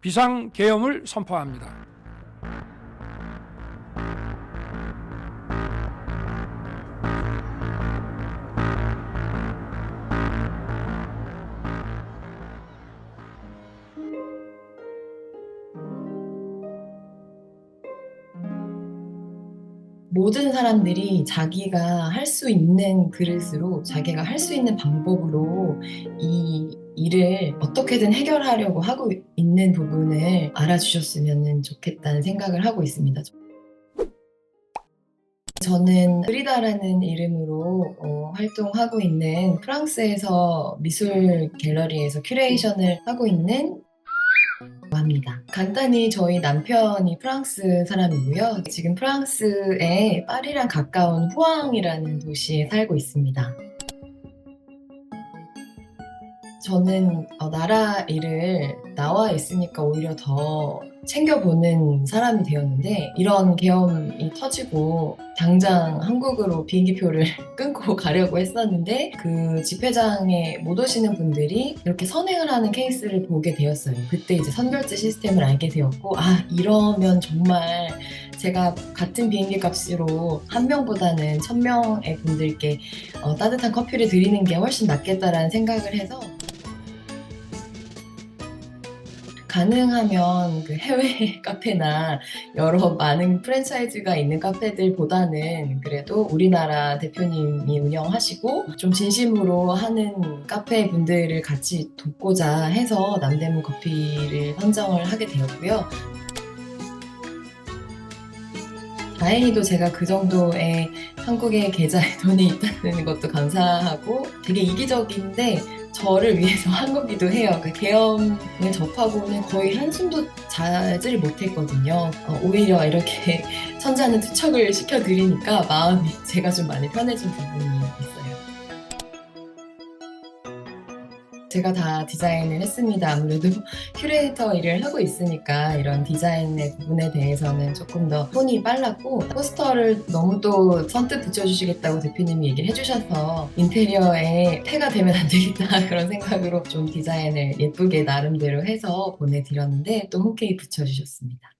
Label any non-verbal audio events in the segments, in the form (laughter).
비상 계엄을 선포합니다. 모든 사람들이 자기가 할 수 있는 그릇으로 자기가 할 수 있는 방법으로 이 일을 어떻게든 해결하려고 하고 있는 부분을 알아주셨으면 좋겠다는 생각을 하고 있습니다. 저는 프리다라는 이름으로 어, 활동하고 있는 프랑스에서 미술 갤러리에서 큐레이션을 하고 있는 합니다. 간단히 저희 남편이 프랑스 사람이고요. 지금 프랑스의 파리랑 가까운 후앙이라는 도시에 살고 있습니다. 저는 어, 나라 일을 나와 있으니까 오히려 더 챙겨보는 사람이 되었는데 이런 계엄이 터지고 당장 한국으로 비행기표를 (laughs) 끊고 가려고 했었는데 그 집회장에 못 오시는 분들이 이렇게 선행을 하는 케이스를 보게 되었어요. 그때 이제 선결제 시스템을 알게 되었고 아 이러면 정말 제가 같은 비행기 값으로 한 명보다는 천 명의 분들께 어, 따뜻한 커피를 드리는 게 훨씬 낫겠다라는 생각을 해서 가능하면 그 해외 (laughs) 카페나 여러 많은 프랜차이즈가 있는 카페들보다는 그래도 우리나라 대표님이 운영하시고 좀 진심으로 하는 카페 분들을 같이 돕고자 해서 남대문 커피를 선정을 하게 되었고요. 다행히도 제가 그 정도의 한국의 계좌에 (laughs) 돈이 있다는 것도 감사하고 되게 이기적인데 저를 위해서 (laughs) 한 거기도 해요. 그 계엄을 접하고는 거의 한숨도 자지를 못했거든요. 어, 오히려 이렇게 (laughs) 천재하는 투척을 시켜드리니까 마음이 제가 좀 많이 편해진 부분이 있어요. 제가 다 디자인을 했습니다. 아무래도 큐레이터 일을 하고 있으니까 이런 디자인의 부분에 대해서는 조금 더 손이 빨랐고 포스터를 너무 또 선뜻 붙여주시겠다고 대표님이 얘기를 해주셔서 인테리어에 태가 되면 안 되겠다 (laughs) 그런 생각으로 좀 디자인을 예쁘게 나름대로 해서 보내드렸는데 또 흔쾌히 붙여주셨습니다.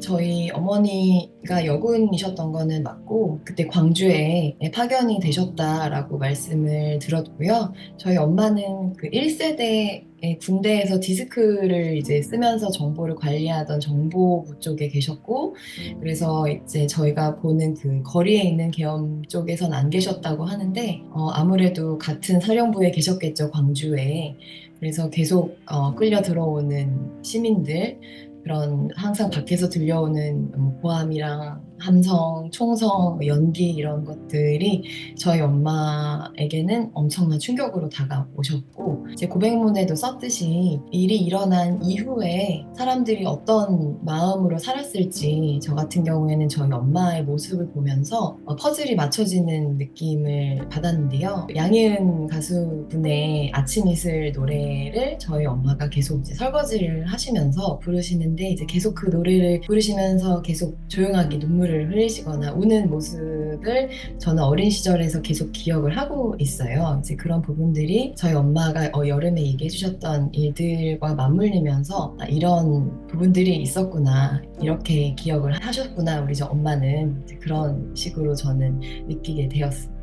저희 어머니가 여군이셨던 거는 맞고 그때 광주에 파견이 되셨다라고 말씀을 들었고요. 저희 엄마는 그 1세대 군대에서 디스크를 이제 쓰면서 정보를 관리하던 정보부 쪽에 계셨고 그래서 이제 저희가 보는 그 거리에 있는 계엄 쪽에선 안 계셨다고 하는데 어, 아무래도 같은 사령부에 계셨겠죠 광주에 그래서 계속 어, 끌려 들어오는 시민들 그런 항상 밖에서 들려오는 뭐 고함이랑 함성, 총성, 연기 이런 것들이 저희 엄마에게는 엄청난 충격으로 다가오셨고 제 고백문에도 썼듯이 일이 일어난 이후에 사람들이 어떤 마음으로 살았을지 저 같은 경우에는 저희 엄마의 모습을 보면서 어, 퍼즐이 맞춰지는 느낌을 받았는데요. 양희은 가수분의 아침 이슬 노래를 저희 엄마가 계속 이제 설거지를 하시면서 부르시는데 이제 계속 그 노래를 부르시면서 계속 조용하게 눈물을 흘리시거나 우는 모습을 저는 어린 시절에서 계속 기억을 하고 있어요. 이제 그런 부분들이 저희 엄마가 어, 여름에 얘기해 주셨던 일들과 맞물리면서 아, 이런 부분들이 있었구나 이렇게 기억을 하셨구나 우리 저 엄마는 그런 식으로 저는 느끼게 되었습니다.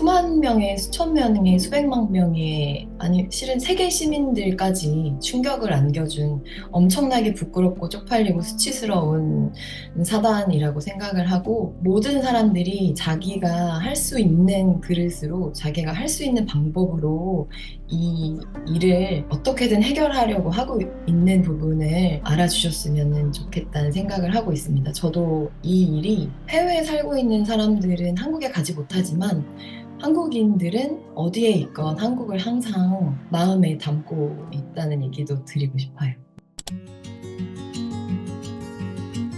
수만 명의 수천 명의 수백만 명의 아니 실은 세계 시민들까지 충격을 안겨준 엄청나게 부끄럽고 쪽팔리고 수치스러운 사단이라고 생각을 하고 모든 사람들이 자기가 할 수 있는 그릇으로 자기가 할 수 있는 방법으로 이 일을 어떻게든 해결하려고 하고 있는 부분을 알아주셨으면 좋겠다는 생각을 하고 있습니다. 저도 이 일이 해외에 살고 있는 사람들은 한국에 가지 못하지만 한국인들은 어디에 있건 한국을 항상 마음에 담고 있다는 얘기도 드리고 싶어요.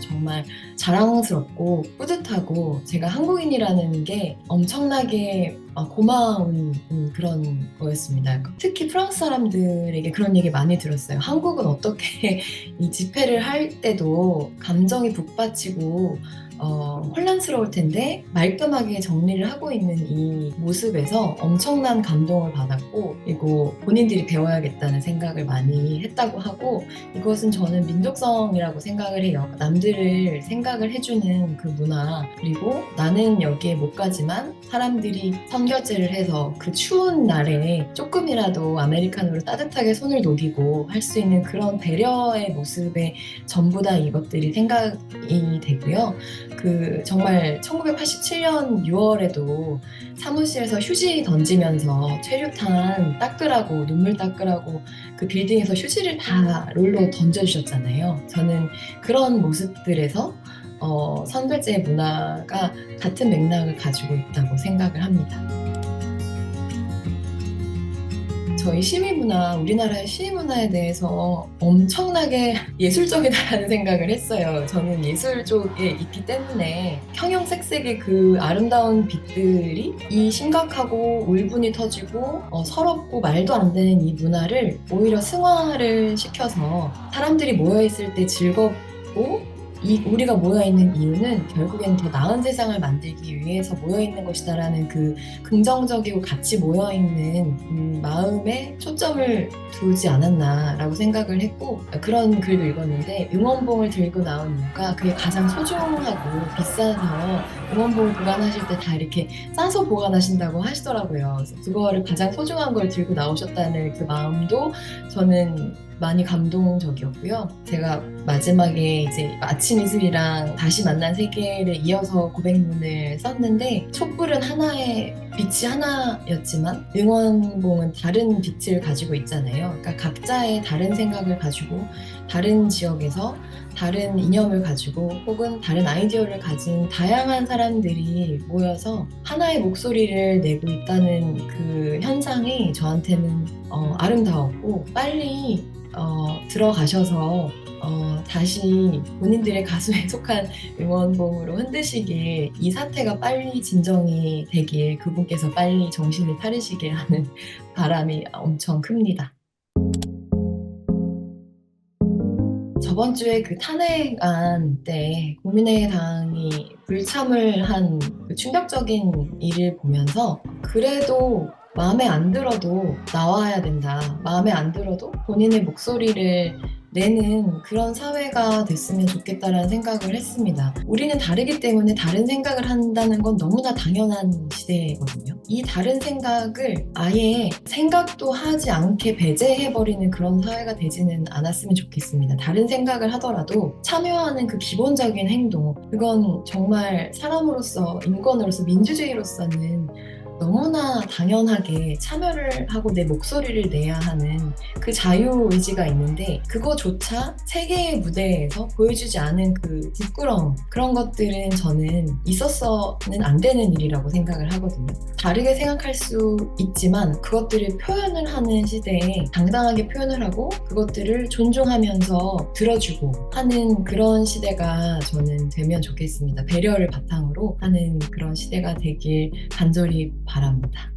정말 자랑스럽고 뿌듯하고 제가 한국인이라는 게 엄청나게 어, 고마운 음, 그런 거였습니다. 특히 프랑스 사람들에게 그런 얘기 많이 들었어요. 한국은 어떻게 (laughs) 이 집회를 할 때도 감정이 북받치고 어, 혼란스러울 텐데 말끔하게 정리를 하고 있는 이 모습에서 엄청난 감동을 받았고 그리고 본인들이 배워야겠다는 생각을 많이 했다고 하고 이것은 저는 민족성이라고 생각을 해요. 남들을 생각을 해주는 그 문화 그리고 나는 여기에 못 가지만 사람들이 선 결제를 해서 그 추운 날에 조금이라도 아메리카노로 따뜻하게 손을 녹이고 할 수 있는 그런 배려의 모습에 전부 다 이것들이 생각이 되고요. 그 정말 1987년 6월에도 사무실에서 휴지 던지면서 최루탄 닦으라고 눈물 닦으라고 그 빌딩에서 휴지를 다 롤로 던져주셨잖아요. 저는 그런 모습들에서 어, 선별제 문화가 같은 맥락을 가지고 있다고 생각을 합니다. 저희 시민문화, 우리나라의 시민문화에 대해서 엄청나게 (laughs) 예술적이다라는 생각을 했어요. 저는 예술 쪽에 있기 때문에 형형색색의 그 아름다운 빛들이 이 심각하고 울분이 터지고 어, 서럽고 말도 안 되는 이 문화를 오히려 승화를 시켜서 사람들이 모여있을 때 즐겁고 이 우리가 모여 있는 이유는 결국엔 더 나은 세상을 만들기 위해서 모여 있는 것이다라는 그 긍정적이고 같이 모여 있는 음, 마음에 초점을 두지 않았나라고 생각을 했고 그런 글도 읽었는데 응원봉을 들고 나온 이유가 그게 가장 소중하고 비싸서 응원봉을 보관하실 때 다 이렇게 싸서 보관하신다고 하시더라고요. 그거를 가장 소중한 걸 들고 나오셨다는 그 마음도 저는 많이 감동적이었고요. 제가 마지막에 이제 아침 이슬이랑 다시 만난 세계를 이어서 고백문을 썼는데 촛불은 하나의 빛이 하나였지만 응원봉은 다른 빛을 가지고 있잖아요. 그러니까 각자의 다른 생각을 가지고 다른 지역에서 다른 이념을 가지고 혹은 다른 아이디어를 가진 다양한 사람들이 모여서 하나의 목소리를 내고 있다는 그 현상이 저한테는 어, 아름다웠고 빨리 어, 들어가셔서 어, 다시 본인들의 가슴에 (laughs) 속한 응원봉으로 흔드시길 이 사태가 빨리 진정이 되길 그분께서 빨리 정신을 차리시길 하는 (laughs) 바람이 엄청 큽니다. 저번 주에 그 탄핵안 때 국민의당이 불참을 한 그 충격적인 일을 보면서 그래도 마음에 안 들어도 나와야 된다. 마음에 안 들어도 본인의 목소리를 내는 그런 사회가 됐으면 좋겠다라는 생각을 했습니다. 우리는 다르기 때문에 다른 생각을 한다는 건 너무나 당연한 시대거든요. 이 다른 생각을 아예 생각도 하지 않게 배제해버리는 그런 사회가 되지는 않았으면 좋겠습니다. 다른 생각을 하더라도 참여하는 그 기본적인 행동, 그건 정말 사람으로서, 인권으로서, 민주주의로서는 너무나 당연하게 참여를 하고 내 목소리를 내야 하는 그 자유 의지가 있는데 그거조차 세계의 무대에서 보여주지 않은 그 부끄러움 그런 것들은 저는 있었어는 안 되는 일이라고 생각을 하거든요. 다르게 생각할 수 있지만 그것들을 표현을 하는 시대에 당당하게 표현을 하고 그것들을 존중하면서 들어주고 하는 그런 시대가 저는 되면 좋겠습니다. 배려를 바탕으로 하는 그런 시대가 되길 간절히 바랍니다.